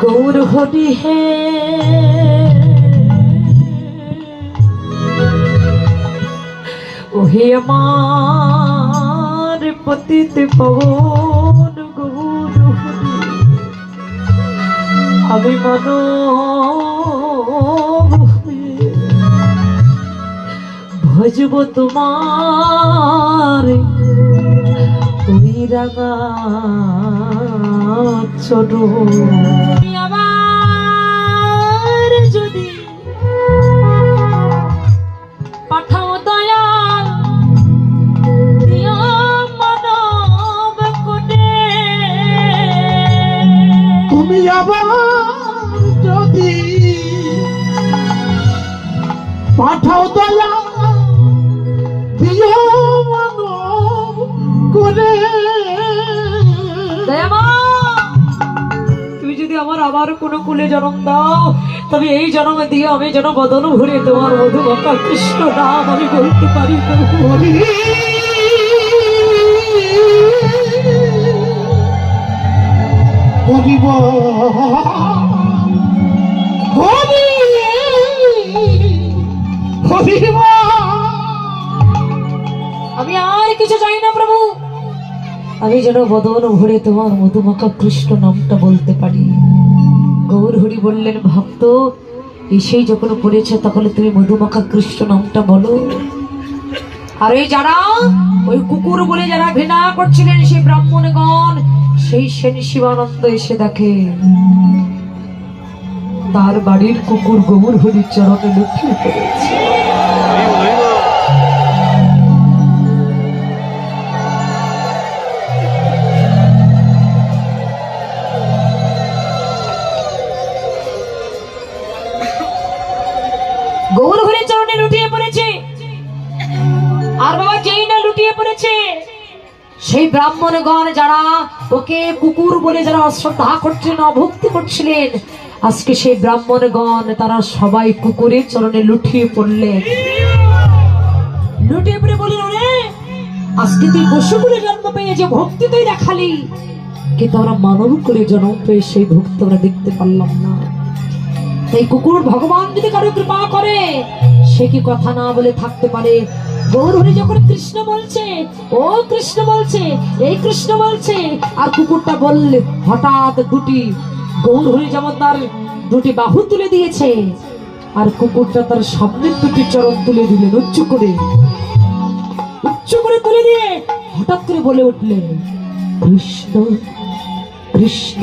গৌর হরি হে। ওহে আমার পতিত পবন গৌর আমি হয়ে ভজব তোমার রাঙা আবার যদি পাঠাও দয়াল দিও মানব কোটে। তুমি আবার যদি পাঠাও দয়া দিও মানব করে যদি আমার আবার কোনো কুলে জন্ম দাও। তবে এই জন্মে দিয়ে আমি যেন বদল ভরে তোমার মধু বাঁকা কৃষ্ণ নাম আমি বলতে পারি। হরি হরিব হরি আমি যেন বদন ভরে তোমার মধুমাখা কৃষ্ণ নামটা বলতে পারি। গৌর হরি বললেন, ভক্ত এসেই যখন পড়েছে তখন তুমি মধুমাখা কৃষ্ণ নামটা বলো। আর এই যারা, ওই কুকুর বলে যারা ঘৃণা করছিলেন সেই ব্রাহ্মণগণ, সেই সেন শিবানন্দ এসে দেখে। তার বাড়ির কুকুর গৌর হরির চরণে লক্ষ্মী পড়েছে গৌর হরির চরণে লুটিয়ে পড়েছে। আর বাবা যেই না লুটিয়ে পড়েছে, সেই ব্রাহ্মণগণ যারা ওকে কুকুর বলে যারা অশ্রদ্ধা করছিলেন, অভক্তি করছিলেন, আজকে সেই ব্রাহ্মণগণ তারা সবাই কুকুরের চরণে লুটিয়ে পড়লেন। লুটিয়ে পড়ে বললেন, ওরে, আজকে তুই করে জন্ম পেয়ে যে ভক্তি তুই দেখালি। কিন্তু আমরা মানব করে জন্ম পেয়ে সেই ভক্তি আমরা দেখতে পারলাম না। এই কুকুর, ভগবান যদি কারও কৃপা করে, সে কি কথা না বলে থাকতে পারে? গৌর হরি যখন কৃষ্ণ বলছে, ও কৃষ্ণ বলছে, এই কৃষ্ণ বলছে, আর কুকুরটা বললে হঠাৎ দুটি গৌর হরি যেমন তার দুটি বাহু তুলে দিয়েছে, আর কুকুরটা তার সামনের দুটি চরণ তুলে দিলেন উচ্চ করে। উচ্চ করে তুলে দিয়ে হঠাৎ করে বলে উঠলেন, কৃষ্ণ কৃষ্ণ